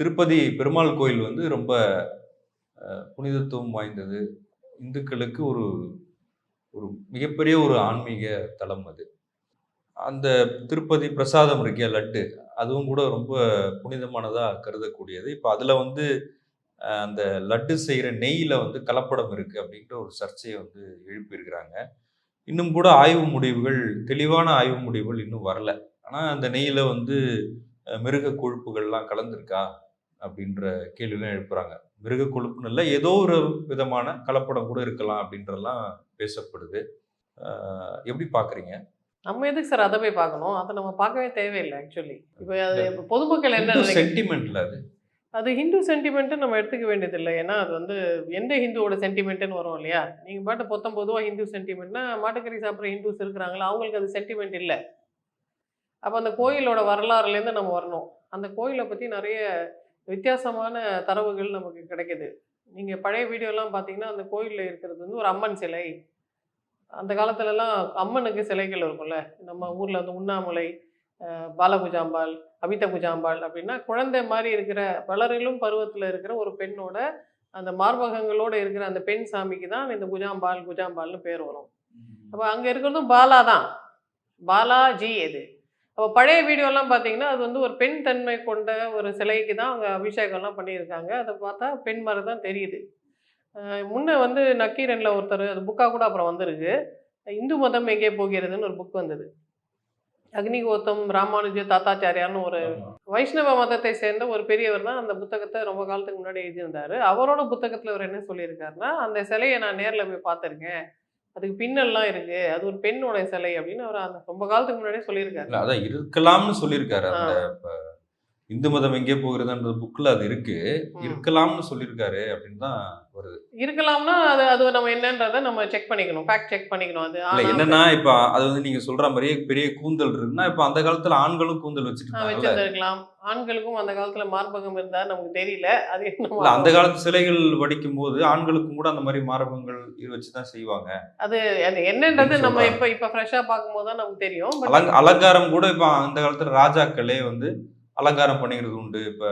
திருப்பதி பெருமாள் கோயில் வந்து ரொம்ப புனிதத்துவம் வாய்ந்தது. இந்துக்களுக்கு ஒரு ஒரு மிகப்பெரிய ஒரு ஆன்மீக தலம் அது. அந்த திருப்பதி பிரசாதம் இருக்கே லட்டு அதுவும் கூட ரொம்ப புனிதமானதாக கருதக்கூடியது. இப்போ அதில் வந்து அந்த லட்டு செய்கிற நெய்யில் வந்து கலப்படம் இருக்குது அப்படின்ற ஒரு சர்ச்சையை வந்து எழுப்பியிருக்கிறாங்க. இன்னும் கூட ஆய்வு முடிவுகள் தெளிவான ஆய்வு முடிவுகள் இன்னும் வரல. ஆனால் அந்த நெய்யில் வந்து மிருக கொழுப்புகள்லாம் கலந்துருக்கா? அப்படின்ற கேள்விலாம் எழுப்புறாங்க. மிருக கொழுப்புன்னு இல்லை ஏதோ ஒரு விதமான கலப்படம் கூட இருக்கலாம் அப்படின்றலாம் பேசப்படுது. எப்படி பாக்குறீங்க? நம்ம எதுக்கு சார் அதை போய் பார்க்கணும்? அதை நம்ம பார்க்கவே தேவையில்லை ஆக்சுவலி இப்போ அது பொதுமக்கள் என்ன? சென்டிமெண்ட்ல அது? அது ஹிந்து சென்டிமெண்ட்டு நம்ம எடுத்துக்க வேண்டியதில்லை. ஏன்னா அது வந்து எந்த ஹிந்துவோட சென்டிமெண்ட்டுன்னு வரும் இல்லையா? நீங்கள் பாட்டு பொத்தம் பொதுவாக ஹிந்து சென்டிமெண்ட்னா மாட்டுக்கறி சாப்பிட்ற ஹிந்துஸ் இருக்கிறாங்களா? அவங்களுக்கு அது சென்டிமெண்ட் இல்லை. அப்போ அந்த கோயிலோட வரலாறுலேருந்து நம்ம வரணும். அந்த கோயிலை பற்றி நிறைய வித்தியாசமான தரவுகள் நமக்கு கிடைக்குது. நீங்கள் பழைய வீடியோலாம் பார்த்தீங்கன்னா அந்த கோயிலில் இருக்கிறது வந்து ஒரு அம்மன் சிலை. அந்த காலத்துலலாம் அம்மனுக்கு சிலைகள் இருக்கும்ல. நம்ம ஊரில் வந்து உண்ணாமலை பாலபூஜாம்பாள் அமித பூஜாம்பாள் அப்படின்னா குழந்தை மாதிரி இருக்கிற வளரிலும் பருவத்தில் இருக்கிற ஒரு பெண்ணோட அந்த மார்பகங்களோட இருக்கிற அந்த பெண் சாமிக்கு தான் இந்த குஜாம்பாள் குஜாம்பாள்னு பேர் வரும். அப்போ அங்கே இருக்கிறதும் பாலா தான். பாலாஜி இது அப்போ பழைய வீடியோலாம் பார்த்தீங்கன்னா அது வந்து ஒரு பெண் தன்மை கொண்ட ஒரு சிலைக்கு தான் அவங்க அபிஷேகம்லாம் பண்ணியிருக்காங்க. அதை பார்த்தா பெண் மாதிரி தான் தெரியுது. முன்ன வந்து நக்கீரனில் ஒருத்தர் அது புக்காக கூட அப்புறம் வந்திருக்கு. இந்து மதம் எங்கே போகிறதுன்னு ஒரு புக் வந்தது. அக்னிகோத்தம் ராமானுஜ தாத்தாச்சாரியார்னு ஒரு வைஷ்ணவ மதத்தை சேர்ந்த ஒரு பெரியவர் தான் அந்த புத்தகத்தை ரொம்ப காலத்துக்கு முன்னாடி எழுதியிருந்தாரு. அவரோட புத்தகத்தில் அவர் என்ன சொல்லியிருக்காருன்னா அந்த சிலையை நான் நேரில் போய் பார்த்துருக்கேன். அதுக்கு பின்னல்லாம் இருக்கு. அது ஒரு பெண்ணோட சிலை அப்படின்னு அவர் அந்த ரொம்ப காலத்துக்கு முன்னாடியே சொல்லியிருக்காரு. அதான் இருக்கலாம்னு சொல்லியிருக்காரு. அந்த இந்து மதம் எங்கே போகிறதுன்ற புக்ல அது இருக்கு. இருக்கலாம்னு சொல்லியிருக்காரு அப்படின்னு தான் வருது. இருக்கலாம்னா அது அது நம்ம என்னன்றதை நம்ம செக் பண்ணிக்கணும். ஃபேக்ட் செக் பண்ணிக்கணும். அது இல்ல என்னன்னா இப்ப அது வந்து நீங்க சொல்ற மாதிரியே பெரிய கூந்தல் இருக்குன்னா இப்ப அந்த காலத்துல ஆண்களும் கூந்தல் வச்சுட்டு வச்சிருந்திருக்கலாம். ஆண்களுக்கும் அந்த காலத்துல மார்பகம் இருந்தா நமக்கு தெரியல. அது என்ன அந்த காலத்து சிலைகள் வடிக்கும் போது ஆண்களுக்கும் கூட அந்த மாதிரி மாரபங்கள் இது வச்சுதான் செய்வாங்க. அது அது என்னன்றது நம்ம. இப்ப இப்ப ஃப்ரெஷ்ஷா பார்க்கும்போது தான் நமக்கு தெரியும். அலங்காரம் கூட இப்ப அந்த காலத்துல ராஜாக்களே வந்து அலங்காரம் பண்ணிக்கிறது உண்டு. இப்ப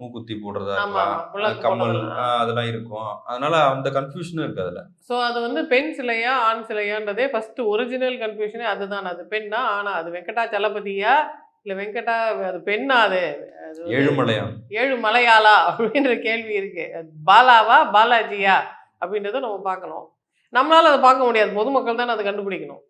மூக்குத்தி போடுறதா இருக்கலாம். கம்மல் அதெல்லாம் இருக்கும். அதனால அந்த கன்ஃபியூஷனும் இருக்கு அதுல. ஸோ அது வந்து பெண் சிலையா ஆண் சிலையான்றதே ஃபர்ஸ்ட் ஒரிஜினல் கன்ஃபியூஷனே அதுதான். அது பெண்ணா ஆனா அது வெங்கடா சலபதியா? இல்ல வெங்கடா அது பெண்ணா அது? அது வந்து ஏழுமலையான். ஏழு மலையாளா அப்படின்ற கேள்வி இருக்கு. பாலாவா பாலாஜியா? அப்படின்றத நம்ம பார்க்கணும் நம்மளால அதை பார்க்க முடியாது. பொதுமக்கள் தானே அதை கண்டுபிடிக்கணும்.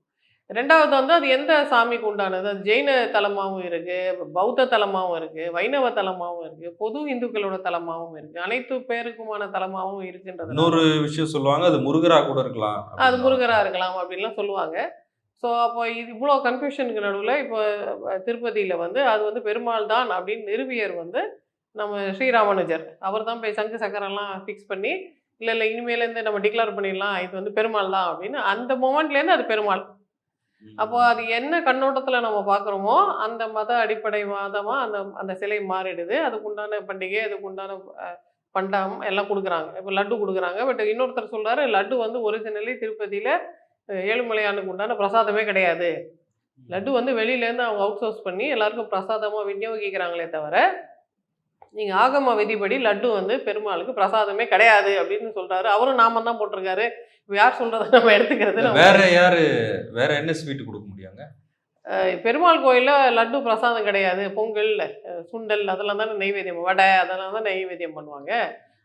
ரெண்டாவது வந்து அது எந்த சாமிக்கு உண்டானது? அது ஜெயின தலமாகவும் இருக்கு பௌத்த தலமாகவும் இருக்கு வைணவ தலமாகவும் இருக்கு பொது இந்துக்களோட தலமாகவும் இருக்கு அனைத்து பேருக்குமான தலமாகவும் இருக்குன்றது இன்னொரு விஷயம் சொல்லுவாங்க அது முருகரா கூட இருக்கலாம் அது. முருகரா இருக்கலாம் அப்படின்லாம் சொல்லுவாங்க. ஸோ அப்போ இது இவ்வளோ கன்ஃபியூஷனுக்கு நடுவில் இப்போ திருப்பதியில் வந்து அது வந்து பெருமாள் தான் அப்படின்னு நிறுவியர் வந்து நம்ம ஸ்ரீராமானுஜர். அவர் தான் போய் சங்கு சக்கரெல்லாம் ஃபிக்ஸ் பண்ணி இல்லை இல்லை இனிமேலேருந்து நம்ம டிக்ளேர் பண்ணிடலாம் இது வந்து பெருமாள் தான் அப்படின்னு அந்த மொமெண்ட்லேருந்து அது பெருமாள். அப்போ அது என்ன கண்ணோட்டத்தில் நம்ம பார்க்குறோமோ அந்த மத அடிப்படை வாதமாக அந்த அந்த சிலை மாறிடுது. அதுக்குண்டான பண்டிகை அதுக்குண்டான பண்டம் எல்லாம் கொடுக்குறாங்க. இப்போ லட்டு கொடுக்குறாங்க. பட் இன்னொருத்தர் சொல்றாரு லட்டு வந்து ஒரிஜினலி திருப்பதியில் ஏழுமலையானுக்கு உண்டான பிரசாதமே கிடையாது. லட்டு வந்து வெளியிலேருந்து அவங்க அவுட் சோர்ஸ் பண்ணி எல்லாருக்கும் பிரசாதமாக விநியோகிக்கிறாங்களே தவிர நீங்கள் ஆகம விதிப்படி லட்டு வந்து பெருமாளுக்கு பிரசாதமே கிடையாது அப்படின்னு சொல்றாரு. அவரும் நாம தான் போட்டிருக்காரு. யார் சொல்றதை நம்ம எடுத்துக்கிறது? வேற யாரு வேற என்ன ஸ்வீட் கொடுக்க முடியாங்க? பெருமாள் கோயிலில் லட்டு பிரசாதம் கிடையாது. பொங்கல் சுண்டல் அதெல்லாம் தானே நெய்வேத்தியம் வடை அதெல்லாம் தான் நெய்வேத்தியம் பண்ணுவாங்க.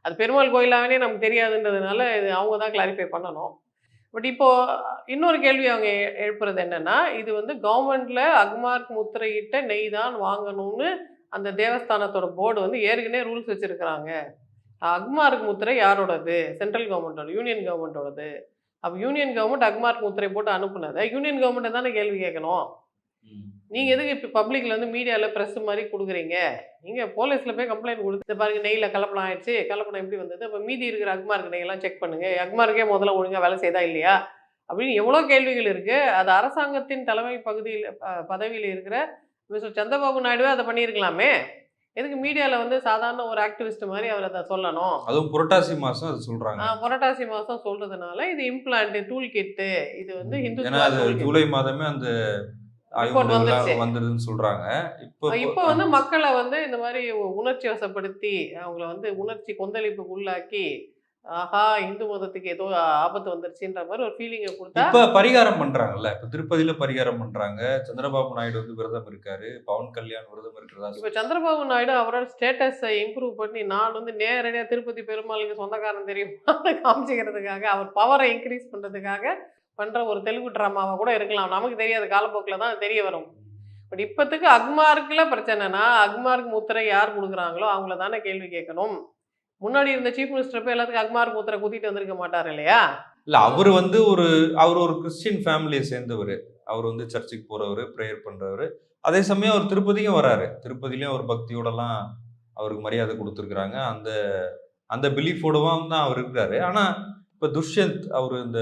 அது பெருமாள் கோயிலாகவே நமக்கு தெரியாதுன்றதுனால இது அவங்க தான் கிளாரிஃபை பண்ணணும். பட் இப்போ இன்னொரு கேள்வி அவங்க எழுப்புறது என்னன்னா இது வந்து கவர்மெண்ட்ல அக்மார்க் முத்திரையிட்ட நெய் தான் வாங்கணும்னு அந்த தேவஸ்தானத்தோட போர்டு வந்து ஏற்கனவே ரூல்ஸ் வச்சிருக்கிறாங்க. அக்மார்க் முத்திரை யாரோடது? சென்ட்ரல் கவர்மெண்டோட யூனியன் கவர்மெண்டோடது அப்போ யூனியன் கவர்மெண்ட் அக்மார்க் முத்திரை போட்டு அனுப்புனதை யூனியன் கவர்மெண்ட்டை தானே கேள்வி கேட்கணும்? நீங்கள் எதுக்கு இப்போ பப்ளிக்கில் வந்து மீடியாவில் ப்ரெஸ் மாதிரி கொடுக்குறீங்க? நீங்கள் போலீஸில் போய் கம்ப்ளைண்ட் கொடுத்து "இந்த பாருங்க நெய்யில் கலப்படம் ஆயிடுச்சு கலப்படம் எப்படி வந்தது? அப்போ மீதி இருக்கிற அக்மார்க் நெய்யெல்லாம் செக் பண்ணுங்கள் அக்மார்க்கே முதல்ல ஒழுங்காக வேலை செய்தா இல்லையா? அப்படின்னு எவ்வளோ கேள்விகள் இருக்குது அது அரசாங்கத்தின் தலைமை பகுதியில் பதவியில் இருக்கிற மிஸ்டர் சந்திரபாபு நாயுடுவே அதை பண்ணியிருக்கலாமே எதுக்கு மீடியாவில் வந்து சாதாரண ஒரு ஆக்டிவிஸ்ட் மாதிரி அவர் அதை சொல்லணும். அதுவும் புரட்டாசி மாசம் அது சொல்றாங்க. ஆ, புரட்டாசி மாதம் சொல்கிறதுனால இது இம்ப்ளான்ட் டூல் கிட்டு இது வந்து ஏன்னா ஹிந்துத்துவா அது. ஜூலை மாதமே அந்த வந்துருதுன்னு சொல்றாங்க. இப்போ இப்போ வந்து மக்களை வந்து இந்த மாதிரி உணர்ச்சி வசப்படுத்தி அவங்கள வந்து உணர்ச்சி கொந்தளிப்புக்கு உள்ளாக்கி ஆஹா இந்து மதத்துக்கு ஏதோ ஆபத்து வந்துருச்சுன்ற மாதிரி ஒரு ஃபீலிங்கை கொடுத்தா இப்ப பரிகாரம் பண்றாங்கல்ல. இப்ப திருப்பதியில பரிகாரம் பண்றாங்க. சந்திரபாபு நாயுடு வந்து விரதம் இருக்காரு. பவன் கல்யாண் விரதம் இருக்கிறதா இப்போ சந்திரபாபு நாயுடு அவரோட ஸ்டேட்டஸை இம்ப்ரூவ் பண்ணி நான் வந்து நேரடியாக திருப்பதி பெருமாளுக்கு சொந்தக்காரன் தெரியும். காமிச்சிக்கிறதுக்காக அவர் பவரை இன்க்ரீஸ் பண்ணுறதுக்காக பண்ணுற ஒரு தெலுங்கு ட்ராமாவை கூட இருக்கலாம். நமக்கு தெரியாது. காலப்போக்கில் தான் தெரிய வரும். பட் இப்போத்துக்கு அக்மார்க்கில் பிரச்சனைனா அக்மார்க் முத்திரை யார் கொடுக்குறாங்களோ அவங்கள தானே கேள்வி கேட்கணும். முன்னாடி இருந்த சீஃப் மினிஸ்டர் போய் எல்லாத்துக்கும் அக்மார் முத்திரை கூத்திட்டு வந்திருக்க மாட்டார் இல்லையா? இல்ல அவர் வந்து ஒரு அவர் ஒரு கிறிஸ்டின் ஃபேமிலியை சேர்ந்தவர். அவர் வந்து சர்ச்சுக்கு போறவர் ப்ரேயர் பண்றவர். அதே சமயம் அவர் திருப்பதியும் வராரு. திருப்பதியிலயும் அவர் பக்தியோடலாம் அவருக்கு மரியாதை கொடுத்துருக்குறாங்க. அந்த அந்த பிலீஃபோடவும் தான் அவர் இருக்கிறாரு. ஆனா இப்ப துஷ்யந்த் அவர் இந்த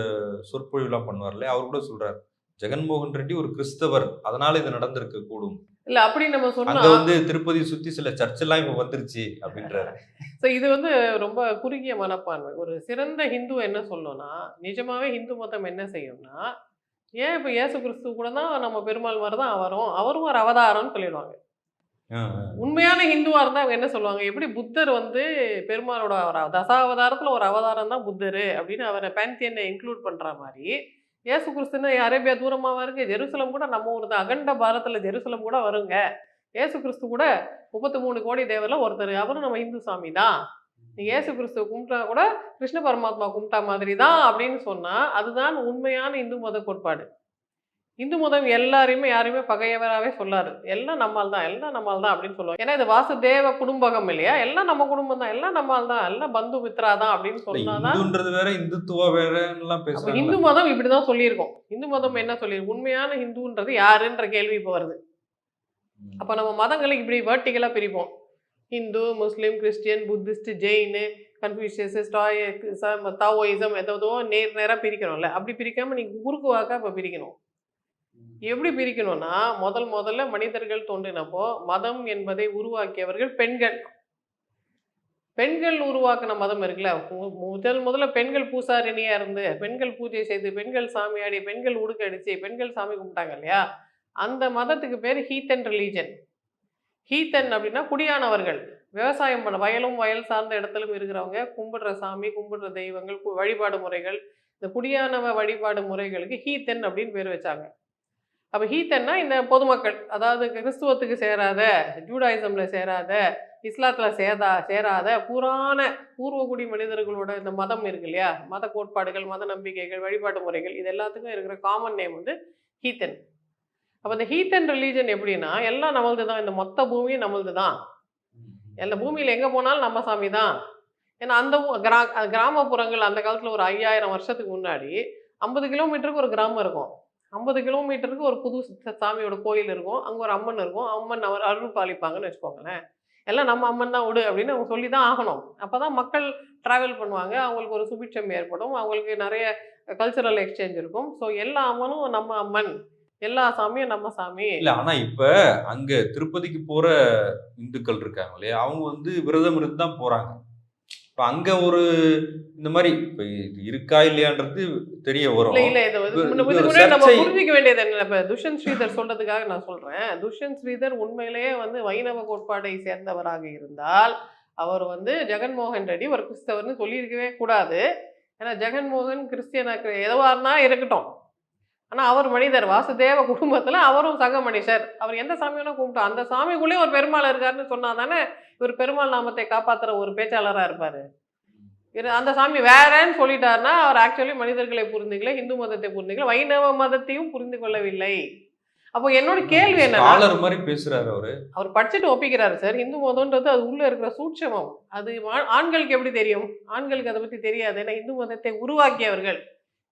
சொற்பொழிவுலாம் பண்ணுவார்ல அவர் கூட சொல்றாரு ஜெகன்மோகன் ரெட்டி ஒரு கிறிஸ்தவர். அதனால இது நடந்திருக்க கூடும் இல்லை அப்படி நம்ம சொன்னா வந்து திருப்பதி சுத்தி சில சர்ச்செல்லாம் இப்ப வந்துருச்சு அப்படின்றாரு. ஸோ இது வந்து ரொம்ப குறுகிய மனப்பான்மை. ஒரு சிறந்த ஹிந்து என்ன சொல்லணும்னா நிஜமாவே ஹிந்து மதம் என்ன செய்யும்னா ஏன் இப்போ இயேசு கிறிஸ்து கூட தான் நம்ம பெருமாள் மாதிரி தான் வரும் அவரும் ஒரு அவதாரம்னு சொல்லிடுவாங்க. உண்மையான ஹிந்துவா இருந்தா அவங்க என்ன சொல்லுவாங்க? எப்படி புத்தர் வந்து பெருமாளோட தசாவதாரத்துல ஒரு அவதாரம் தான் புத்தர் அப்படின்னு அவரை பேந்தியனை இன்க்ளூட் பண்ற மாதிரி இயேசு கிறிஸ்துன்னு அரேபியா தூரமாக வருங்க ஜெருசலம் கூட நம்ம ஊர் தான் அகண்ட பாரத்தில் ஜெருசலம் கூட வருங்க. இயேசு கிறிஸ்து கூட முப்பத்தி மூணு கோடி தேவரில் ஒருத்தர். அவரும் நம்ம இந்து சாமி தான் நீ இயேசு கிறிஸ்துவ கும்பிட்டா கூட கிருஷ்ண பரமாத்மா கும்பிட்டா மாதிரி தான் அப்படின்னு சொன்னால் அதுதான் உண்மையான இந்து மத கோட்பாடு. இந்து மதம் எல்லாரையுமே யாரையுமே பகையவராகவே சொல்லாரு எல்லாம் நம்மால் தான் எல்லாம் நம்மால் தான் அப்படின்னு சொல்லுவாங்க. ஏன்னா இது வாசுதேவ குடும்பகம் இல்லையா? எல்லாம் நம்ம குடும்பம் தான் எல்லாம் நம்மால் தான் எல்லாம் பந்து மித்ரா தான் அப்படின்னு சொன்னாதான் வேற இந்துத்துவா வேறலாம் அப்ப பேசுறாங்க இந்து மதம் இப்படிதான் சொல்லியிருக்கோம். இந்து மதம் என்ன சொல்லியிருக்கு? உண்மையான ஹிந்துன்றது யாருன்ற கேள்வி இப்போ வருது. அப்ப நம்ம மதங்களை இப்படி வேர்ட்டிக்கலா பிரிப்போம். Hindu Muslim Christian Buddhist Jain Confucius ஸ்டாய் Taoism ஏதோ நேர் நேரா பிரிக்கிறோம்ல. அப்படி பிரிக்காம நீங்க குறுக்கு வாக்கா இப்ப பிரிக்கணும். எப்படி பிரிக்கணும்னா முதல் முதல்ல மனிதர்கள் தோன்றினப்போ மதம் என்பதை உருவாக்கியவர்கள் பெண்கள். பெண்கள் உருவாக்கின மதம் இருக்குல்ல? மு- முதல் முதல்ல பெண்கள் பூசாரிணியாக இருந்து பெண்கள் பூஜை செய்து பெண்கள் சாமியாடி பெண்கள் உடுக்கடிச்சு பெண்கள் சாமி கும்பிட்டாங்க இல்லையா? அந்த மதத்துக்கு பேர் ஹீத்தன் ரிலீஜன் ஹீத்தன் அப்படின்னா குடியானவர்கள். விவசாயம் பண்ண வயலும் வயல் சார்ந்த இடத்திலும் இருக்கிறவங்க கும்பிடுற சாமி கும்பிடுற தெய்வங்கள் கு- வழிபாடு முறைகள் இந்த குடியானவ வழிபாடு முறைகளுக்கு ஹீத்தன் அப்படின்னு பேர் வச்சாங்க. அப்போ ஹீத்தன்னா இந்த பொதுமக்கள் அதாவது கிறிஸ்துவத்துக்கு சேராத ஜூடாயிசமில் சேராத இஸ்லாத்தில் சேதா சேராத புராண பூர்வகுடி மனிதர்களோட இந்த மதம் இருக்கு இல்லையா? மத கோட்பாடுகள் மத நம்பிக்கைகள் வழிபாட்டு முறைகள் இது எல்லாத்துக்கும் இருக்கிற காமன் நேம் வந்து ஹீத்தன் அப்போ இந்த ஹீத்தன் ரிலீஜன் எப்படின்னா எல்லாம் நம்மளது தான் இந்த மொத்த பூமியும் நம்மளது தான் எல்லா பூமியில் எங்கே போனாலும் நம்ம சாமி தான் ஏன்னா அந்த கிரா கிராமப்புறங்கள் அந்த காலத்தில் ஒரு ஐயாயிரம் வருஷத்துக்கு முன்னாடி ஐம்பது கிலோமீட்டருக்கு ஒரு கிராமம் இருக்கும். ஐம்பது கிலோமீட்டருக்கு ஒரு புது சாமியோட கோயில் இருக்கும். அங்கே ஒரு அம்மன் இருக்கும். அம்மன் அவர் அருள் பாலிப்பாங்கன்னு வச்சுக்கோங்களேன். எல்லாம் நம்ம அம்மன் தான் விடு அப்படின்னு அவங்க சொல்லி தான் ஆகணும். அப்போ தான் மக்கள் ட்ராவல் பண்ணுவாங்க. அவங்களுக்கு ஒரு சுபிட்சம் ஏற்படும். அவங்களுக்கு நிறைய கல்ச்சுரல் எக்ஸ்சேஞ்ச் இருக்கும். ஸோ எல்லா அம்மனும் நம்ம அம்மன். எல்லா சாமியும் நம்ம சாமி. இல்ல ஆனா இப்ப அங்க திருப்பதிக்கு போற இந்துக்கள் இருக்காங்க இல்லையா? அவங்க வந்து விரதம் இருந்து தான் போறாங்க. இப்ப அங்க ஒரு இந்த மாதிரி இப்ப இருக்கா இல்லையான்றது தெரிய வரும். புரிஞ்சுக்க வேண்டியது என்ன இப்ப துஷ்யந்த் ஸ்ரீதர் சொல்றதுக்காக நான் சொல்றேன். துஷ்யந்த் ஸ்ரீதர் உண்மையிலேயே வந்து வைணவ கோட்பாடை சேர்ந்தவராக இருந்தால் அவர் வந்து ஜெகன்மோகன் ரெட்டி ஒரு கிறிஸ்தவர்னு சொல்லியிருக்கவே கூடாது. ஏன்னா ஜெகன்மோகன் கிறிஸ்டியனாக்கு எதுவா இருந்தா இருக்கட்டும். ஆனா அவர் மனிதர் வாசுதேவ குடும்பத்துல அவரும் சக மனுஷர் அவர் எந்த சாமி வேணா கும்பிட்டோம். அந்த சாமிக்குள்ளேயே ஒரு பெருமாள் இருக்காருன்னு சொன்னா தானே இவர் பெருமாள் நாமத்தை காப்பாத்துற ஒரு பேச்சாளரா இருப்பாரு. இரு அந்த சாமி வேறன்னு சொல்லிட்டாருன்னா அவர் ஆக்சுவலி மனிதர்களை புரிந்துக்கல இந்து மதத்தை புரிந்துக்கல வைணவ மதத்தையும் புரிந்து கொள்ளவில்லை. அப்போ என்னோட கேள்வி ஸ்காலர் மாதிரி பேசுறாரு அவரு. அவர் படிச்சுட்டு ஒப்பிக்கிறாரு சார். இந்து மதம்ன்றது அது உள்ள இருக்கிற சூட்சமம். அது ஆண்களுக்கு எப்படி தெரியும்? ஆண்களுக்கு அதை பத்தி தெரியாது. ஏன்னா இந்து மதத்தை உருவாக்கியவர்கள்.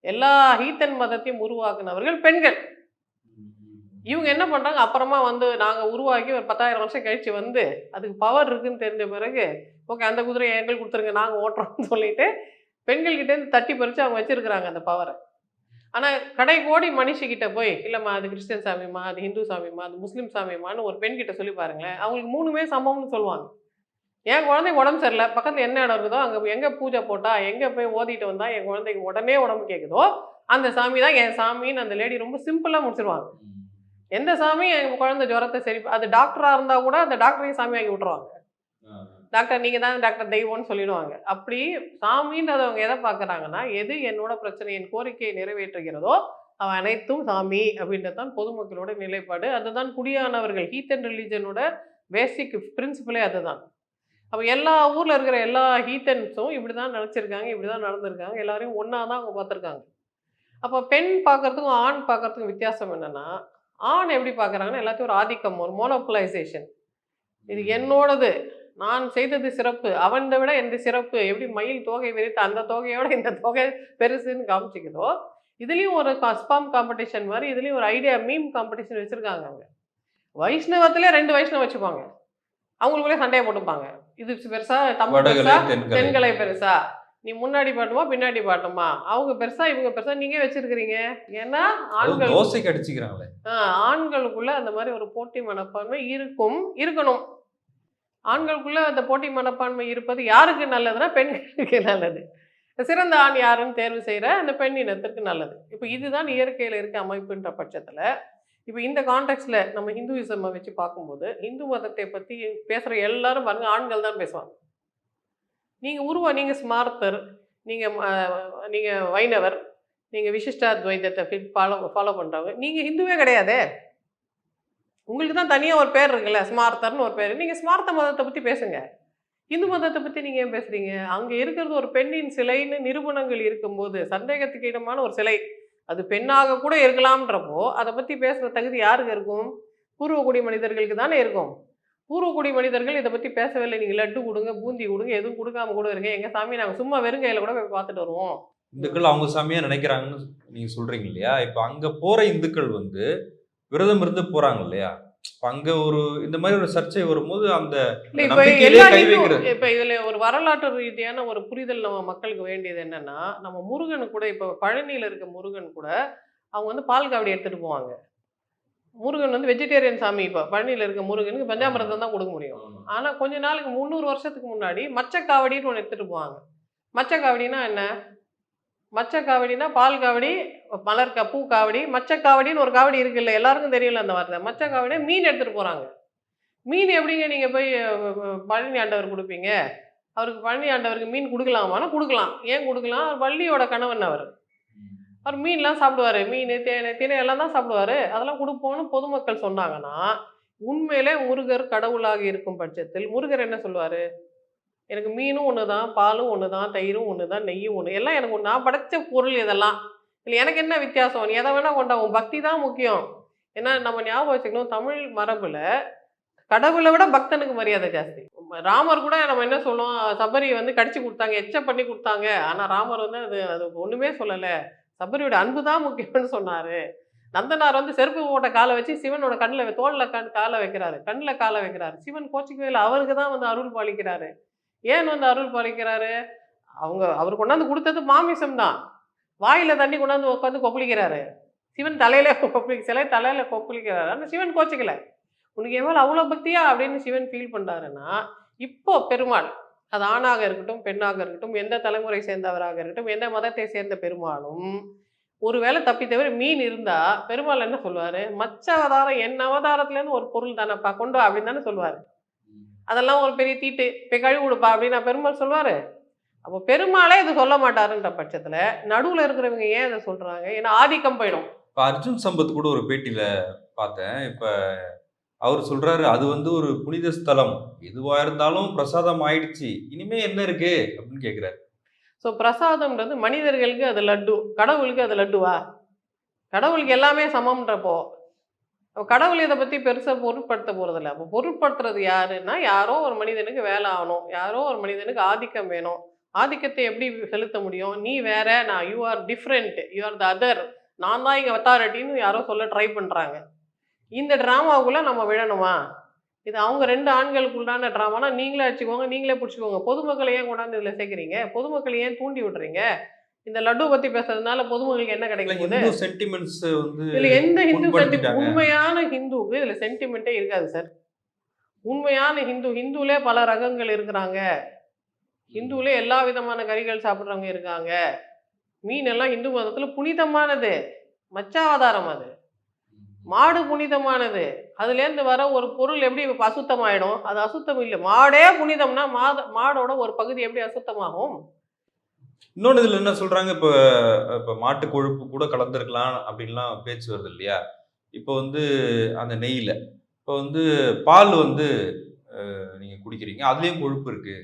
எல்லா ஹீத்தன் மதத்தையும் உருவாக்குனவர்கள் பெண்கள். இவங்க என்ன பண்ணுறாங்க அப்புறமா வந்து நாங்கள் உருவாக்கி ஒரு பத்தாயிரம் வருஷம் கழித்து வந்து அதுக்கு பவர் இருக்குன்னு தெரிஞ்ச பிறகு ஓகே அந்த குதிரையை எங்கள் கொடுத்துருங்க நாங்கள் ஓட்டுறோம்னு சொல்லிட்டு பெண்கள்கிட்டேருந்து தட்டி பறித்து அவங்க வச்சுருக்குறாங்க அந்த பவரை ஆனால் கடை கோடி மனுஷிக்கிட்ட போய் இல்லைம்மா அது கிறிஸ்டியன் சாமிமா அது ஹிந்து சாமிமா அது முஸ்லீம் சாமிமான்னு ஒரு பெண்கிட்ட சொல்லி பாருங்களேன் அவங்களுக்கு மூணுமே சமம்னு சொல்லுவாங்க. என் குழந்தைக்கு உடம்பு சரியில்லை. பக்கத்தில் என்ன இடம் இருக்குதோ அங்கே எங்கே பூஜை போட்டா எங்கே போய் ஓதிட்டு வந்தால் என் குழந்தைக்கு உடனே உடம்பு கேட்குதோ அந்த சாமி தான் என் சாமின்னு அந்த லேடி ரொம்ப சிம்பிளாக முடிச்சிருவாங்க. எந்த சாமி என் குழந்தை ஜுரத்தை சரி அது டாக்டராக இருந்தால் கூட அந்த டாக்டரையும் சாமி ஆக்கி விட்ருவாங்க டாக்டர் நீங்கள் தான் டாக்டர் தெய்வம்னு சொல்லிடுவாங்க. அப்படி சாமின்றது அவங்க எதை பார்க்குறாங்கன்னா எது என்னோட பிரச்சனை என் கோரிக்கையை நிறைவேற்றுகிறதோ அவன் அனைத்தும் சாமி அப்படின்றது தான் பொதுமக்களோட நிலைப்பாடு. அதுதான் குடியானவர்கள் ஹீத் அண்ட் ரிலீஜனோட பேசிக் பிரின்சிபலே அதுதான். அப்போ எல்லா ஊரில் இருக்கிற எல்லா ஹீத்தன்ஸும் இப்படி தான் நினச்சிருக்காங்க இப்படி தான் நடந்திருக்காங்க. எல்லாரையும் ஒன்றா தான் அவங்க பார்த்துருக்காங்க. அப்போ பெண் பார்க்கறதுக்கும் ஆண் பார்க்கறதுக்கும் வித்தியாசம் என்னென்னா ஆண் எப்படி பார்க்குறாங்கன்னா எல்லாத்தையும் ஒரு ஆதிக்கம் ஒரு மோனோபலைசேஷன் இது என்னோடது நான் செய்தது சிறப்பு அவனை விட எந்த சிறப்பு எப்படி மயில் தோகை விரித்து அந்த தொகையோட இந்த தொகை பெருசுன்னு காமிச்சிக்குதோ இதுலேயும் ஒரு ஸ்பாம் காம்படிஷன் மாதிரி இதுலேயும் ஒரு ஐடியா மீம் காம்படிஷன் வச்சுருக்காங்க அங்கே. வைஷ்ணவத்திலே ரெண்டு வைஷ்ணவம் வச்சுப்பாங்க. அவங்களுக்குள்ளே சண்டையை போட்டுப்பாங்க. இது பெருசா தமிழ் பெருசா தென்கலை. பெருசா. நீ முன்னாடி பாட்டுமா பின்னாடி பாட்டுமா? அவங்க பெருசா இவங்க பெருசா நீங்க வச்சிருக்கிறீங்க? ஏன்னா ஆண்கள் தோசைக்கு அடிச்சுக்கிறாங்களே. ஆண்களுக்குள்ள அந்த மாதிரி ஒரு போட்டி மனப்பான்மை இருக்கும் இருக்கணும். ஆண்களுக்குள்ள அந்த போட்டி மனப்பான்மை இருப்பது யாருக்கு நல்லதுன்னா பெண்களுக்கு நல்லது. சிறந்த ஆண் யாருன்னு தேர்வு செய்கிற அந்த பெண் இனத்திற்கு நல்லது. இப்போ இதுதான் இயற்கையில் இருக்க அமைப்புன்ற பட்சத்தில் இப்போ இந்த கான்டெக்ட்ல நம்ம ஹிந்துவிசம் வச்சு பார்க்கும்போது இந்து மதத்தை பற்றி பேசுகிற எல்லாரும் பாருங்க ஆண்கள் தான் பேசுவாங்க. நீங்கள் உருவா நீங்கள் ஸ்மார்த்தர் நீங்கள் நீங்கள் வைணவர் நீங்கள் விசிஷ்டாத்வைதத்தை ஃபிட் ஃபாலோ ஃபாலோ பண்ணுறவங்க நீங்கள் ஹிந்துவே கிடையாதே. உங்களுக்கு தான் தனியாக ஒரு பேர் இருக்குல்ல ஸ்மார்த்தர்னு ஒரு பேர். நீங்கள் ஸ்மார்த்த மதத்தை பற்றி பேசுங்க. இந்து மதத்தை பற்றி நீங்கள் ஏன் பேசுகிறீங்க அங்கே இருக்கிறது ஒரு பெண்ணின் சிலைன்னு நிரூபணங்கள் இருக்கும்போது சந்தேகத்துக்கு இடமான ஒரு சிலை. அது பெண்ணாக கூட இருக்கலாம்ன்றப்போ அதை பற்றி பேசுகிற தகுதி யாருக்கு இருக்கும்? பூர்வக்குடி மனிதர்களுக்கு தானே இருக்கும். பூர்வக்குடி மனிதர்கள் இதை பற்றி பேசவில்லை. நீங்கள் லட்டு கொடுங்க பூந்தி கொடுங்க எதுவும் கொடுக்காம கூட இருங்க. எங்கள் சாமி நாங்கள் சும்மா வெறும் கையில் கூட போய் பார்த்துட்டு வருவோம். இந்துக்கள் அவங்க சாமியாக நினைக்கிறாங்கன்னு நீங்கள் சொல்கிறீங்க இல்லையா? இப்போ அங்கே போகிற இந்துக்கள் வந்து விரதம் இருந்து போகிறாங்க இல்லையா? அங்க ஒரு இந்த மாதிரி ஒரு சர்ச்சை வரும்போது அந்த இப்போ இதில் ஒரு வரலாற்று ரீதியான ஒரு புரிதல் நம்ம மக்களுக்கு வேண்டியது என்னன்னா நம்ம முருகன் கூட இப்போ பழனியில் இருக்க முருகன் கூட அவங்க வந்து பால் காவடி எடுத்துகிட்டு போவாங்க. முருகன் வந்து வெஜிடேரியன் சாமி இப்போ பழனியில் இருக்க முருகனுக்கு பஞ்சாமிரதம் தான் கொடுக்க முடியும். ஆனால் கொஞ்ச நாளுக்கு முந்நூறு வருஷத்துக்கு முன்னாடி மச்சக்காவடின்னு ஒன்று எடுத்துகிட்டு போவாங்க. மச்சக்காவடினா என்ன? மச்சக்காவடினா பால் காவடி மலர் கா பூ காவடி மச்சக்காவடின்னு ஒரு காவடி இருக்குல்ல எல்லாருக்கும் தெரியல அந்த வார்த்தை. மச்சக்காவடி மீன் எடுத்துகிட்டு போகிறாங்க மீன் எப்படிங்க நீங்கள் போய் பழனி ஆண்டவர் கொடுப்பீங்க? அவருக்கு பழனி ஆண்டவருக்கு மீன் கொடுக்கலாமானா கொடுக்கலாம். ஏன் கொடுக்கலாம்? அவர் வள்ளியோட கணவன் அவர். அவர் மீன்லாம் சாப்பிடுவார். மீன் தேனை தினை எல்லாம் தான் சாப்பிடுவார். அதெல்லாம் கொடுப்போம்னு பொதுமக்கள் சொன்னாங்கன்னா உண்மையிலே முருகர் கடவுளாக இருக்கும் பட்சத்தில் முருகர் என்ன சொல்லுவார்? எனக்கு மீனும் ஒன்று தான் பாலும் ஒன்று தான் தயிரும் ஒன்று தான் நெய்யும் ஒன்று எல்லாம் எனக்கு ஒன்று நான் படைச்ச பொருள் இதெல்லாம். இல்லை எனக்கு என்ன வித்தியாசம்? நீ எதை வேணால் கொண்டா உன் பக்தி தான் முக்கியம். ஏன்னா நம்ம ஞாபகம் வச்சுக்கணும் தமிழ் மரபில் கடவுளை விட பக்தனுக்கு மரியாதை ஜாஸ்தி. ராமர் கூட நம்ம என்ன சொல்லுவோம்? சபரி வந்து கடிச்சு கொடுத்தாங்க எச்ச பண்ணி கொடுத்தாங்க. ஆனால் ராமர் வந்து அது அது ஒன்றுமே சொல்லலை. சபரியோட அன்பு தான் முக்கியம்னு சொன்னார். நந்தனார் வந்து செருப்பு போட்ட காலை வச்சு சிவனோட கண்ணில் தோளில் கண் காலை வைக்கிறாரு. கண்ணில் காலை வைக்கிறாரு. சிவன் கோச்சிக்கவே இல்லை. அவருக்கு தான் வந்து அருள் பாலிக்கிறாரு. ஏன் வந்து அருள் பாலிக்கிறாரு? அவங்க அவர் கொண்டாந்து கொடுத்தது மாமிசம் தான் வாயில் தண்ணி கொண்டாந்து உட்காந்து கொப்பளிக்கிறாரு. சிவன் தலையில கொப்பளி சிலை தலையில கொப்பளிக்கிறாரு. ஆனால் சிவன் கோச்சிக்கல. உனக்கு என் அவ்வளோ பக்தியா? அப்படின்னு சிவன் ஃபீல் பண்ணுறாருன்னா இப்போ பெருமாள் அது ஆணாக இருக்கட்டும் பெண்ணாக இருக்கட்டும் எந்த தலைமுறை சேர்ந்தவராக இருக்கட்டும் எந்த மதத்தை சேர்ந்த பெருமாளும் ஒருவேளை தப்பி தவிர மீன் இருந்தா பெருமாள் என்ன சொல்லுவார்? மச்ச அவதாரம் என் அவதாரத்துலேருந்து ஒரு பொருள் தானப்பா கொண்டு அப்படின்னு தானே சொல்லுவாரு. அதெல்லாம் ஒரு பெரிய தீட்டு. போய் கழுவி கொடுப்பா அப்படின்னு நான் பெருமாள் சொல்லுவாரு அப்போ பெருமாளே இது சொல்ல மாட்டாருன்ற பட்சத்துல நடுவுல இருக்கிறவங்க ஏன் இதை சொல்றாங்க? ஏன்னா ஆதிக்கம் போயிடும். இப்ப அர்ஜுன் சம்பத் கூட ஒரு பேட்டியில பார்த்தேன். இப்ப அவர் சொல்றாரு அது வந்து ஒரு புனித ஸ்தலம். எதுவா இருந்தாலும் பிரசாதம் ஆயிடுச்சு. இனிமே என்ன இருக்கு? அப்படின்னு கேக்குறாரு. ஸோ பிரசாதம்ன்றது மனிதர்களுக்கு அது லட்டு. கடவுளுக்கு அது லட்டுவா? கடவுளுக்கு எல்லாமே சமம்ன்றப்போ கடவுள் இதை பற்றி பெருசாக பொருட்படுத்த போகிறதில்ல அப்போ பொருட்படுத்துறது யாருன்னா யாரோ ஒரு மனிதனுக்கு வேலை ஆகணும். யாரோ ஒரு மனிதனுக்கு ஆதிக்கம் வேணும். ஆதிக்கத்தை எப்படி செலுத்த முடியும்? நீ வேற நான் you are different you are the other நான் தான் இங்கே அத்தாரிட்டின்னு யாரோ சொல்ல ட்ரை பண்ணுறாங்க இந்த ட்ராமாவுக்குள்ளே நம்ம விழணுமா? இது அவங்க ரெண்டு ஆண்களுக்குள்ளான ட்ராமானா நீங்களே அடிச்சுக்கோங்க நீங்களே பிடிச்சிக்கோங்க. பொதுமக்களை ஏன் கொண்டாந்து இதில் சேர்க்குறீங்க? பொதுமக்களை ஏன் தூண்டி விடுறீங்க? இந்த லட்டு பற்றி பேசுறதுனால பொதுமக்களுக்கு என்ன கிடைக்கும் சென்டிமெண்ட்ஸ் வந்து இதுல எந்த ஹிந்து சென்டி புண்படுத்திட்டாங்க. உண்மையான ஹிந்துவுக்கு இதுல சென்டிமெண்ட்டே இருக்காது சார் உண்மையான ஹிந்து ஹிந்துலே பல ரகங்கள் இருக்கிறாங்க. ஹிந்துவிலே எல்லா விதமான கறிகள் சாப்பிட்றவங்க இருக்காங்க. மீன் எல்லாம் இந்து மதத்துல புனிதமானது. மச்சாவதாரம் அது. மாடு புனிதமானது. அதுலேருந்து வர ஒரு பொருள் எப்படி அசுத்தமாயிடும்? அது அசுத்தம் இல்லை. மாடே புனிதம்னா மாத மாடோட ஒரு பகுதி எப்படி அசுத்தமாகும்? இன்னொன்னு இதில் என்ன சொல்றாங்க? இப்போ இப்போ மாட்டு கொழுப்பு கூட கலந்துருக்கலாம் அப்படின்லாம் பேச்சு வருது இல்லையா? இப்போ வந்து அந்த நெய்யில. இப்போ வந்து பால் வந்து நீங்கள் குடிக்கிறீங்க. அதுலயும் கொழுப்பு இருக்கு.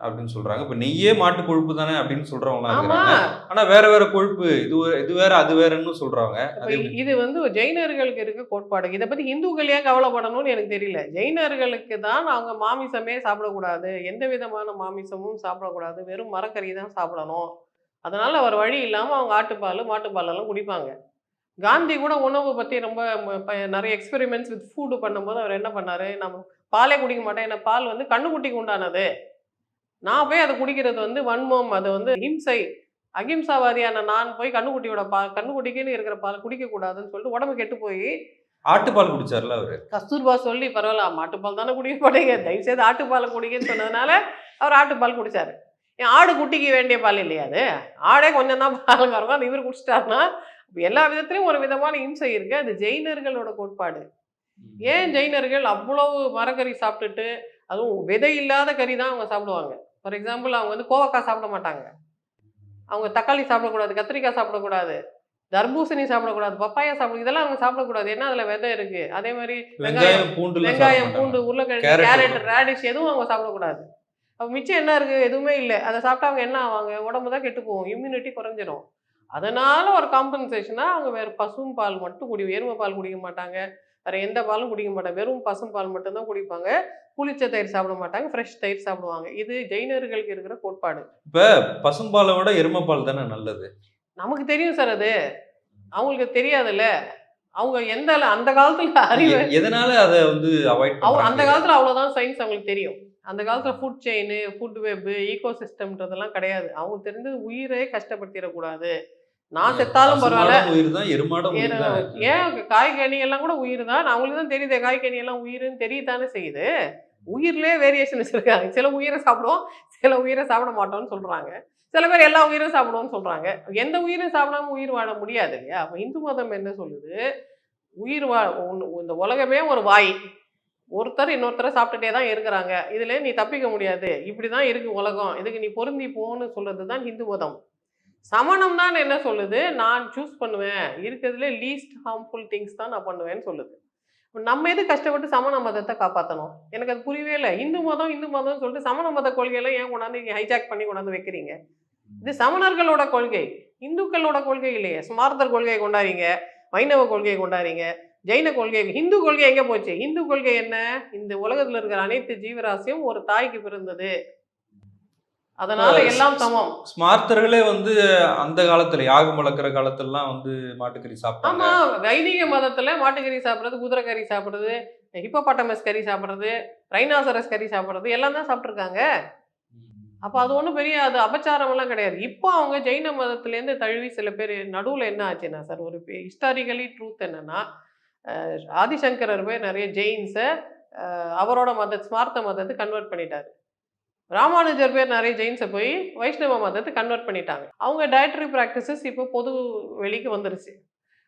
அப்படின்னு சொல்றாங்க. இப்ப நெய்யே மாட்டு கொழுப்பு தானே அப்படின்னு சொல்றவங்க ஆமா. இருக்கிறாங்க ஆனா வேற வேற கொழுப்பு இது இது வேற அது வேறன்னு சொல்றாங்க? இது வந்து ஜெயினர்களுக்கு இருக்க கோட்பாடு இதை பத்தி இந்துக்கள் ஏன் கவலைப்படணும்னு எனக்கு தெரியல. ஜெயினர்களுக்கு தான் அவங்க மாமிசமே சாப்பிடக்கூடாது. எந்த விதமான மாமிசமும் சாப்பிடக்கூடாது. வெறும் மரக்கறி தான் சாப்பிடணும். அதனால அவர் வழி இல்லாம அவங்க ஆட்டுப்பால் மாட்டுப்பால் எல்லாம் குடிப்பாங்க. காந்தி கூட உணவு பத்தி ரொம்ப நிறைய எக்ஸ்பெரிமெண்ட்ஸ் வித் ஃபுட்டு பண்ணும்போது அவர் என்ன பண்ணாரு? நம்ம பாலே குடிக்க மாட்டேன் ஏன்னா பால் வந்து கண்ணுக்குட்டிக்கு உண்டானது. நான் போய் அதை குடிக்கிறது வந்து வன்மம் அது வந்து ஹிம்சை அகிம்சாவாதியான நான் போய் கண்ணுக்குட்டியோட பா கண்ணுக்குட்டிக்குன்னு இருக்கிற பால் குடிக்க கூடாதுன்னு சொல்லிட்டு உடம்பு கெட்டு போய் ஆட்டுப்பால் குடிச்சார்ல அவரு? கஸ்தூர்பா சொல்லி பரவாயில்ல மாட்டுப்பால் தானே குடிக்க மாட்டேங்க தயவுசெய்து ஆட்டுப்பாலை குடிக்கன்னு சொன்னதுனால அவர் ஆட்டுப்பால் குடிச்சாரு. ஏன் ஆடு குட்டிக்கு வேண்டிய பால் இல்லையா அது? ஆடே கொஞ்சம் தான் பால் கறக்கும் அது இவர் குடிச்சிட்டாருன்னா எல்லா விதத்துலையும் ஒரு விதமான இம்சை இருக்கு அது ஜெயினர்களோட கோட்பாடு. ஏன் ஜெயினர்கள் அவ்வளவு மரக்கறி சாப்பிட்டுட்டு அதுவும் விதை இல்லாத கறி தான் அவங்க சாப்பிடுவாங்க. ஃபார் எக்ஸாம்பிள் அவங்க வந்து கோவக்காய் சாப்பிட மாட்டாங்க. அவங்க தக்காளி சாப்பிடக்கூடாது கத்திரிக்காய் சாப்பிடக்கூடாது தர்பூசணி சாப்பிடக்கூடாது பப்பாயா சாப்பிட இதெல்லாம் அவங்க சாப்பிடக்கூடாது. ஏன்னா அதுல விதை இருக்கு? அதே மாதிரி வெங்காயம் பூண்டு வெங்காயம் பூண்டு உருளைக்கிழங்கு கேரட் ரேடிஷ் எதுவும் அவங்க சாப்பிடக்கூடாது. அப்போ மிச்சம் என்ன இருக்கு? எதுவுமே இல்லை. அதை சாப்பிட்டா அவங்க என்ன ஆவாங்க? உடம்பு தான் கெட்டு போகும். இம்யூனிட்டி குறைஞ்சிரும். அதனால ஒரு காம்பன்சேஷனா அவங்க வேற பசும் பால் மட்டும் குடி எருமை பால் குடிக்க மாட்டாங்க. வேற எந்த பாலும் குடிக்க மாட்டாங்க. வெறும் பசும் பால் மட்டும்தான் குடிப்பாங்க. புளிச்ச தயிர் சாப்பிட மாட்டாங்க. ஃப்ரெஷ் தயிர் சாப்பிடுவாங்க. இது ஜெயினர்களுக்கு இருக்கிற கோட்பாடு. இப்ப பசும்பாலை விட எருமைப்பால் தானே நல்லது? நமக்கு தெரியும் சார் அது. அவங்களுக்கு தெரியாதுல்ல. அவங்க எந்த அந்த காலத்துல அறிவு எதனால அதை வந்து அவாய்ட் அவ அந்த காலத்துல அவ்வளவுதான் சயின்ஸ் அவங்களுக்கு தெரியும். அந்த காலத்துல ஃபுட் செயின் ஃபுட் வெப் ஈகோ சிஸ்டம்ன்றதெல்லாம் கிடையாது. அவங்க தெரிஞ்சது உயிரே கஷ்டப்படுத்திடக்கூடாது. நான் செத்தாலும் பரவாயில்ல. உயிர் தான் எருமாடும் ஏன்? தான் காய்கனி எல்லாம் கூட உயிர் தான் அவங்களுக்கு தான் தெரியுது காய்கனி எல்லாம் உயிர்னு தெரியத்தானே செய்யுது. உயிர்லயே வேரியேஷன் வச்சிருக்காங்க. சில உயிரை சாப்பிடுவோம் சில உயிரை சாப்பிட மாட்டோம்னு சொல்றாங்க. சில பேர் எல்லா உயிரும் சாப்பிடுவோம்னு சொல்றாங்க. எந்த உயிரும் சாப்பிடாம உயிர் வாழ முடியாது இல்லையா? அப்ப இந்து மதம் என்ன சொல்லுது? உயிர் வா உன்- இந்த உலகமே ஒரு வாய். ஒருத்தர் இன்னொருத்தரை சாப்பிட்டுட்டே தான் இருக்கிறாங்க. இதுல நீ தப்பிக்க முடியாது. இப்படிதான் இருக்கு உலகம். இதுக்கு நீ பொருந்தி போன்னு சொல்றது தான் இந்து மதம். சமணம் தான் என்ன சொல்லுது? நான் சூஸ் பண்ணுவேன். இருக்கிறதுல லீஸ்ட் ஹார்ம்ஃபுல் திங்ஸ் தான் நான் பண்ணுவேன்னு சொல்லுது. நம்ம எது கஷ்டப்பட்டு சமண மதத்தை காப்பாற்றணும் எனக்கு அது புரியவே இல்லை. இந்து மதம் இந்து மதம்னு சொல்லிட்டு சமண மத கொள்கையெல்லாம் ஏன் கொண்டாந்து நீங்கள் ஹைஜாக் பண்ணி கொண்டாந்து வைக்கிறீங்க? இது சமணர்களோட கொள்கை. இந்துக்களோட கொள்கை இல்லையே. ஸ்மார்த்தர் கொள்கையை கொண்டாடுறீங்க வைணவ கொள்கையை கொண்டாடுறீங்க ஜெயின கொள்கை இந்து கொள்கை எங்கே போச்சு? இந்து கொள்கை என்ன? இந்த உலகத்தில் இருக்கிற அனைத்து ஜீவராசியும் ஒரு தாய்க்கு பிறந்தது. அதனால எல்லாம் சமம் ஸ்மார்த்தர்களே வந்து அந்த காலத்துல யாகம் வளர்க்குற காலத்துலலாம் வந்து மாட்டுக்கறி சாப்பிட்டாங்க. ஆமா வைதிக மதத்துல மாட்டுக்கறி சாப்பிடுறது குதிரை கறி சாப்பிடுறது ஹிப்போபாட்டமஸ் கறி சாப்பிடுறது ரைனாசரஸ் கறி சாப்பிடுறது எல்லாம் தான் சாப்பிட்ருக்காங்க அப்போ அது ஒன்றும் பெரிய அது அபச்சாரம் எல்லாம் கிடையாது. இப்போ அவங்க ஜெயின மதத்துலேருந்து தழுவி சில பேர் நடுவில் என்ன ஆச்சுன்னா சார் ஒரு ஹிஸ்டாரிக்கலி ட்ரூத் என்னன்னா ஆதிசங்கரர் போய் நிறைய ஜெயின்ஸை அவரோட மத ஸ்மார்த்த மதத்தை கன்வெர்ட் பண்ணிட்டாரு. ராமானுஜர் பேர் நிறைய ஜெயின்ஸை போய் வைஷ்ணவ மதத்தை கன்வெர்ட் பண்ணிட்டாங்க. அவங்க டயட்ரி ப்ராக்டிசஸ் இப்போ பொது வெளிக்கு வந்துருச்சு.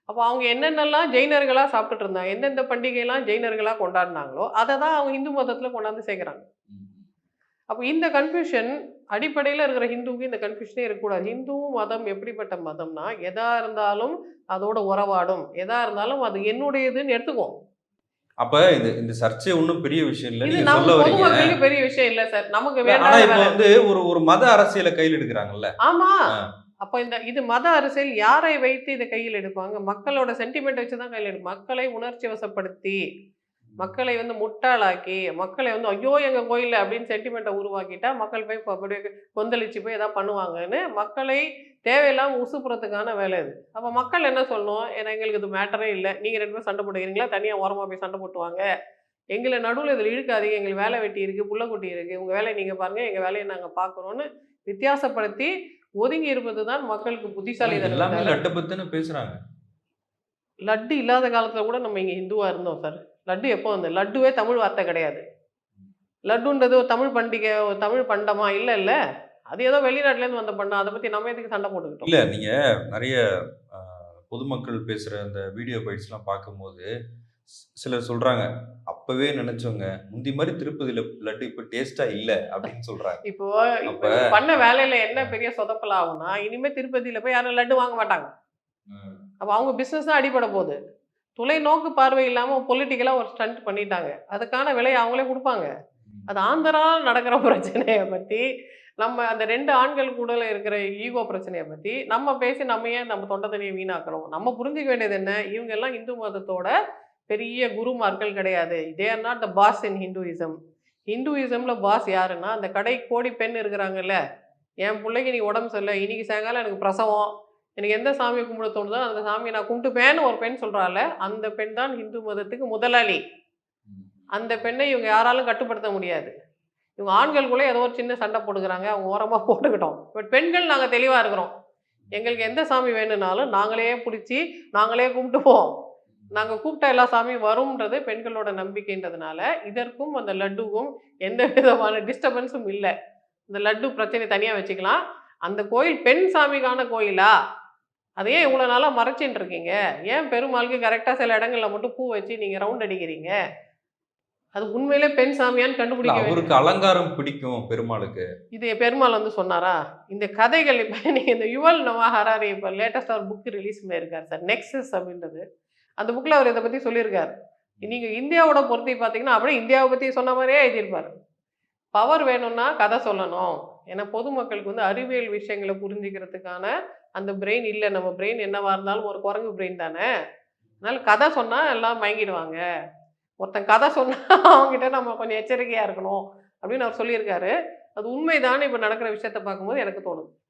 அப்போ அவங்க என்னென்னலாம் ஜெயினர்களாக சாப்பிட்டுட்டு இருந்தாங்க எந்தெந்த பண்டிகைலாம் ஜெயினர்களாக கொண்டாடினாங்களோ அதை தான் அவங்க இந்து மதத்தில் கொண்டாந்து சேர்க்குறாங்க. அப்போ இந்த கன்ஃபியூஷன் அடிப்படையில் இருக்கிற ஹிந்துவுக்கு இந்த கன்ஃபியூஷனே இருக்கக்கூடாது. ஹிந்து மதம் எப்படிப்பட்ட மதம்னா எதாக இருந்தாலும் அதோட உறவாடும். எதாக இருந்தாலும் அது என்னுடையதுன்னு எடுத்துக்கும் அப்ப இந்த இந்த சர்ச்சை ஒண்ணும் பெரிய விஷயம் இல்ல நீங்க சொல்ல வரீங்க. பெரிய விஷயம் இல்ல சார். நமக்கு ஆனா இப்ப வந்து ஒரு ஒரு மத அரசியலை கையில் எடுக்கிறாங்கல்ல. ஆமா. அப்ப இந்த இது மத அரசியல் யாரை வைத்து இதை கையில் எடுப்பாங்க? மக்களோட சென்டிமெண்ட் வச்சு தான் கையில் எடுப்பாங்க. மக்களை உணர்ச்சி வசப்படுத்தி மக்களை வந்து முட்டாளாக்கி மக்களை வந்து ஐயோ எங்க கோயில்ல அப்படின்னு சென்டிமெண்ட்டை உருவாக்கிட்டா மக்கள் போய் அப்படியே கொந்தளிச்சு போய் ஏதாவது பண்ணுவாங்கன்னு மக்களை தேவையில்லாம உசுப்புறதுக்கான வேலை இது அப்ப மக்கள் என்ன சொல்லணும்? ஏன்னா எங்களுக்கு இது மேட்டரே இல்லை. நீங்க ரெண்டு பேரும் சண்டை போட்டுக்கிறீங்களா? தனியா ஓரமா போய் சண்டை போட்டுவாங்க. எங்களை நடுவில் இதில் இழுக்காதீங்க. எங்களுக்கு வேலை வெட்டி இருக்கு புள்ள குட்டி இருக்கு. உங்க வேலையை நீங்க பாருங்க. எங்க வேலையை நாங்க பார்க்குறோன்னு வித்தியாசப்படுத்தி ஒதுங்கி இருப்பது தான் மக்களுக்கு புத்திசாலி எல்லாமே லட்டு பத்துன்னு பேசுறாங்க. லட்டு இல்லாத காலத்துல கூட நம்ம இங்க இந்துவா இருந்தோம் சார். லட்டு எப்போ வந்து லட்டுவே தமிழ் வார்த்தை கிடையாது. லட்டுன்றது ஒரு தமிழ் பண்டிகை ஒரு தமிழ் பண்டமா? இல்ல இல்ல. அது ஏதோ வெளிநாட்டுல இருந்து வந்த பண்டம் அதை பத்தி நம்ம எதுக்கு சண்டை போட்டுக்கிட்டோம்? இல்ல நீங்க நிறைய பொதுமக்கள் பேசுற அந்த வீடியோ பைட்ஸ்லாம் பார்க்கும்போது சிலர் சொல்றாங்க அப்பவே நினைச்சவங்க முந்தி மாதிரி திருப்பதியில லட்டு இப்ப டேஸ்டா இல்ல அப்படின்னு சொல்றாங்க. இப்போ இப்போ பண்ண வேலையில என்ன பெரிய சொதப்பல் ஆகும்னா இனிமே திருப்பதியில போய் யாரும் லட்டு வாங்க மாட்டாங்க. அப்போ அவங்க பிஸ்னஸ் தான் அடிபட போகுது. தொலைநோக்கு பார்வை இல்லாமல் பொலிட்டிக்கலாக ஒரு ஸ்டண்ட் பண்ணிட்டாங்க. அதுக்கான விலையை அவங்களே கொடுப்பாங்க. அது ஆந்திரா நடக்கிற பிரச்சனையை பற்றி நம்ம அந்த ரெண்டு ஆண்கள் கூட இருக்கிற ஈகோ பிரச்சனையை பற்றி நம்ம பேசி நம்ம ஏன் நம்ம தொண்டை தண்ணியை வீணாக்கணும் நம்ம புரிஞ்சுக்க வேண்டியது என்ன? இவங்க எல்லாம் இந்து மதத்தோட பெரிய குருமார்கள் கிடையாது. They are not the boss in Hinduism ஹிந்துவிசமில் boss யாருன்னா அந்த கடை கோடி பெண் இருக்கிறாங்கல்ல. என் பிள்ளைக்கு நீ உடம்பு சரியில்லை. இன்னைக்கு சாயங்காலம் எனக்கு பிரசவம். எனக்கு எந்த சாமியை கும்பிட தோணுதோ அந்த சாமியை நான் கும்பிட்டுப்பேன்னு ஒரு பெண் சொல்கிறாள் அந்த பெண் தான் ஹிந்து மதத்துக்கு முதலாளி. அந்த பெண்ணை இவங்க யாராலும் கட்டுப்படுத்த முடியாது. இவங்க ஆண்களுக்குள்ளே ஏதோ ஒரு சின்ன சண்டை போட்டுக்கிறாங்க அவங்க ஓரமாக போட்டுக்கிட்டோம். பட் பெண்கள் நாங்கள் தெளிவாக இருக்கிறோம். எங்களுக்கு எந்த சாமி வேணும்னாலும் நாங்களே பிடிச்சி நாங்களே கும்பிட்டுப்போம். நாங்கள் கூப்பிட்ட எல்லா சாமியும் வரும்ன்றது பெண்களோட நம்பிக்கைன்றதுனால இதற்கும் அந்த லட்டுக்கும் எந்த விதமான டிஸ்டர்பன்ஸும் இல்லை. இந்த லட்டு பிரச்சனை தனியாக வச்சுக்கலாம். அந்த கோயில் பெண் சாமிக்கான கோயிலா? அதையே இவ்வளோ நாளாக மறைச்சின்னு இருக்கீங்க ஏன் பெருமாளுக்கு கரெக்டாக சில இடங்கள்ல மட்டும் பூ வச்சு நீங்கள் ரவுண்ட் அடிக்கிறீங்க? அது உண்மையிலே பெண் சாமியான்னு கண்டுபிடிக்க. அவருக்கு அலங்காரம் பிடிக்கும் பெருமாளுக்கு. இது பெருமாள் வந்து சொன்னாரா? இந்த கதைகள் இப்போ நீங்கள் இந்த யுவல் நவா ஹராரி இப்போ லேட்டஸ்டாக ஒரு புக் ரிலீஸ் பண்ணியிருக்காரு சார் நெக்ஸஸ் அப்படின்றது. அந்த புக்கில் அவர் இதை பற்றி சொல்லியிருக்காரு. நீங்கள் இந்தியாவோட பொறுத்தி பார்த்தீங்கன்னா அப்படியே இந்தியாவை பற்றி சொன்ன மாதிரியே எழுதியிருப்பார். பவர் வேணும்னா கதை சொல்லணும். ஏன்னா பொதுமக்களுக்கு வந்து அறிவியல் விஷயங்களை புரிஞ்சுக்கிறதுக்கான அந்த பிரெயின் இல்லை. நம்ம பிரெயின் என்னவா இருந்தாலும் ஒரு குரங்கு பிரெயின் தானே? அதனால கதை சொன்னால் எல்லாம் மயங்கிடுவாங்க. ஒருத்தன் கதை சொன்னால் அவங்ககிட்ட நம்ம கொஞ்சம் எச்சரிக்கையாக இருக்கணும் அப்படின்னு அவர் சொல்லியிருக்காரு. அது உண்மைதான் இப்போ நடக்கிற விஷயத்த பார்க்கும்போது எனக்கு தோணுது.